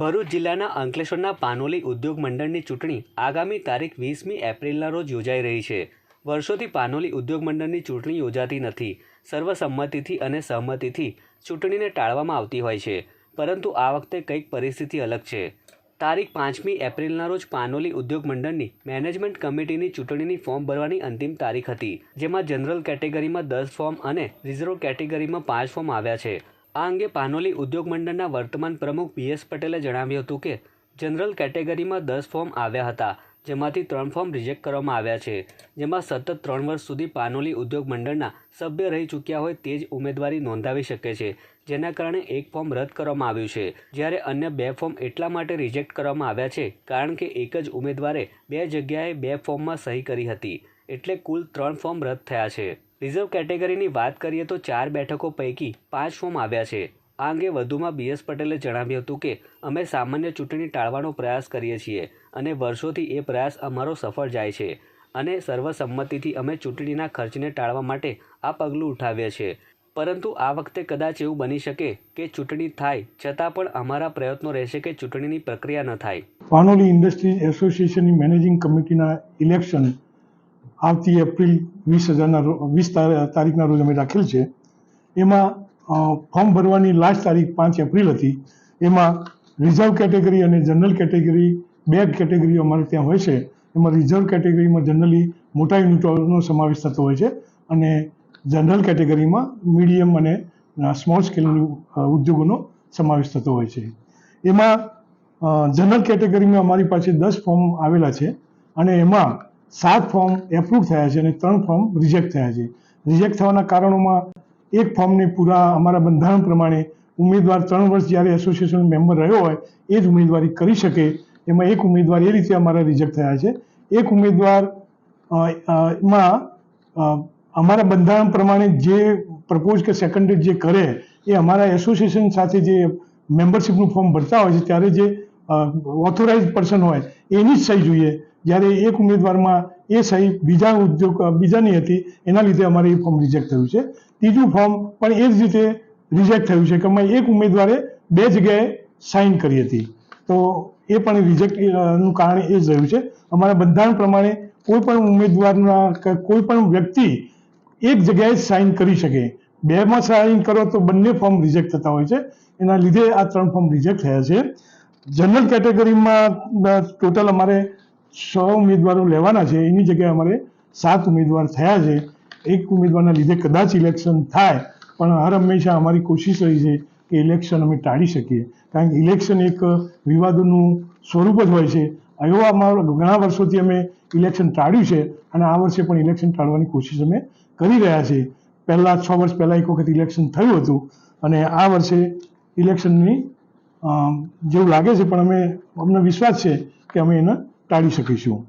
ભરૂચ જિલ્લાના અંકલેશ્વરના પાનોલી ઉદ્યોગ મંડળની ચૂંટણી આગામી તારીખ વીસમી એપ્રિલના રોજ યોજાઈ રહી છે. વર્ષોથી પાનોલી ઉદ્યોગ મંડળની ચૂંટણી યોજાતી નથી. સર્વસંમતિથી અને સહમતિથી ચૂંટણીને ટાળવામાં આવતી હોય છે. પરંતુ આ વખતે કંઈક પરિસ્થિતિ અલગ છે. તારીખ પાંચમી એપ્રિલના રોજ પાનોલી ઉદ્યોગ મંડળની મેનેજમેન્ટ કમિટીની ચૂંટણીની ફોર્મ ભરવાની અંતિમ તારીખ હતી, જેમાં જનરલ કેટેગરીમાં દસ ફોર્મ અને રિઝર્વ કેટેગરીમાં પાંચ ફોર્મ આવ્યા છે. આ અંગે પાનોલી ઉદ્યોગ મંડળના વર્તમાન પ્રમુખ બીએસ પટેલે જણાવ્યું હતું કે, જનરલ કેટેગરીમાં દસ ફોર્મ આવ્યા હતા, જેમાંથી ત્રણ ફોર્મ રિજેક્ટ કરવામાં આવ્યા છે, જેમાં સતત ત્રણ વર્ષ સુધી પાનોલી ઉદ્યોગ મંડળના સભ્ય રહી ચૂક્યા હોય તે જ ઉમેદવારી નોંધાવી શકે છે, જેના કારણે એક ફોર્મ રદ કરવામાં આવ્યું છે, જ્યારે અન્ય બે ફોર્મ એટલા માટે રિજેક્ટ કરવામાં આવ્યા છે, કારણ કે એક જ ઉમેદવારે બે જગ્યાએ બે ફોર્મમાં સહી કરી હતી, એટલે કુલ ત્રણ ફોર્મ રદ થયા છે. રિઝર્વ કેટેગરીની વાત કરીએ તો ચાર બેઠકો પૈકી પાંચ ફોર્મ આવ્યા છે. આ અંગે વધુમાં બીએસ પટેલે જણાવ્યું હતું કે, અમે સામાન્ય ચૂંટણી ટાળવાનો પ્રયાસ કરીએ છીએ અને વર્ષોથી એ પ્રયાસ અમારો સફળ જાય છે અને સર્વસંમતિથી અમે ચૂંટણીના ખર્ચને ટાળવા માટે આ પગલું ઉઠાવીએ છીએ. પરંતુ આ વખતે કદાચ એવું બની શકે કે ચૂંટણી થાય છતાં પણ અમારા પ્રયત્નો રહેશે કે ચૂંટણીની પ્રક્રિયા ન થાય. પાનોલી ઇન્ડસ્ટ્રીઝ એસોસિએશનની મેનેજિંગ કમિટીના ઇલેક્શન આવતી એપ્રિલ વીસ હજારના વીસ તાર- તારીખના રોજ અમે રાખેલ છે. એમાં ફોર્મ ભરવાની લાસ્ટ તારીખ પાંચ એપ્રિલ હતી. એમાં રિઝર્વ કેટેગરી અને જનરલ કેટેગરી બે કેટેગરી અમારે ત્યાં હોય છે. એમાં રિઝર્વ કેટેગરીમાં જનરલી મોટા યુનિટોનો સમાવેશ થતો હોય છે અને જનરલ કેટેગરીમાં મીડિયમ અને સ્મોલ સ્કેલ ઉદ્યોગોનો સમાવેશ થતો હોય છે. એમાં જનરલ કેટેગરીમાં અમારી પાસે દસ ફોર્મ આવેલા છે અને એમાં સાત ફોર્મ એપ્રુવ થયા છે અને ત્રણ ફોર્મ રિજેક્ટ થયા છે. રિજેક્ટ થવાના કારણોમાં એક ફોર્મને પૂરા અમારા બંધારણ પ્રમાણે ઉમેદવાર ત્રણ વર્ષ જ્યારે એસોસિએશન મેમ્બર રહ્યો હોય, એ જ ઉમેદવારી કરી શકે. એમાં એક ઉમેદવાર એ રીતે અમારા રિજેક્ટ થયા છે. એક ઉમેદવારમાં અમારા બંધારણ પ્રમાણે જે પ્રપોઝ કે સેકન્ડરી જે કરે, એ અમારા એસોસિએશન સાથે જે મેમ્બરશીપનું ફોર્મ ભરતા હોય છે, ત્યારે જે ઓથોરાઇઝ પર્સન હોય, એની જ સહી જોઈએ. જ્યારે એક ઉમેદવારમાં એ સહી બીજા ઉદ્યોગ, બીજાની હતી, એના લીધે અમારે એ ફોર્મ રિજેક્ટ થયું છે. ત્રીજું ફોર્મ પણ એ જ રીતે રિજેક્ટ થયું છે કે અમે એક ઉમેદવારે બે જગ્યાએ સાઇન કરી હતી. તો એ પણ રિજેક્ટનું કારણ એ જ રહ્યું છે. અમારા બંધારણ પ્રમાણે કોઈ પણ ઉમેદવારના કોઈ પણ વ્યક્તિ એક જગ્યાએ સાઇન કરી શકે. બેમાં સાઇન કરો તો બંને ફોર્મ રિજેક્ટ થતા હોય છે. એના લીધે આ ત્રણ ફોર્મ રિજેક્ટ થયા છે. જનરલ કેટેગરીમાં ટોટલ અમારે સો ઉમેદવારો લેવાના છે. એની જગ્યાએ અમારે સાત ઉમેદવાર થયા છે. એક ઉમેદવારના લીધે કદાચ ઇલેક્શન થાય, પણ હર હંમેશા અમારી કોશિશ રહી છે કે ઇલેક્શન અમે ટાળી શકીએ. કારણ કે ઇલેક્શન એક વિવાદોનું સ્વરૂપ જ હોય છે. એવા અમારા ઘણા વર્ષોથી અમે ઇલેક્શન ટાળ્યું છે અને આ વર્ષે પણ ઇલેક્શન ટાળવાની કોશિશ અમે કરી રહ્યા છીએ. પહેલાં છ વર્ષ પહેલાં એક વખત ઇલેક્શન થયું હતું અને આ વર્ષે ઇલેક્શનની જેવું લાગે છે, પણ અમે અમને વિશ્વાસ છે કે અમે એને ટાળી શકીશું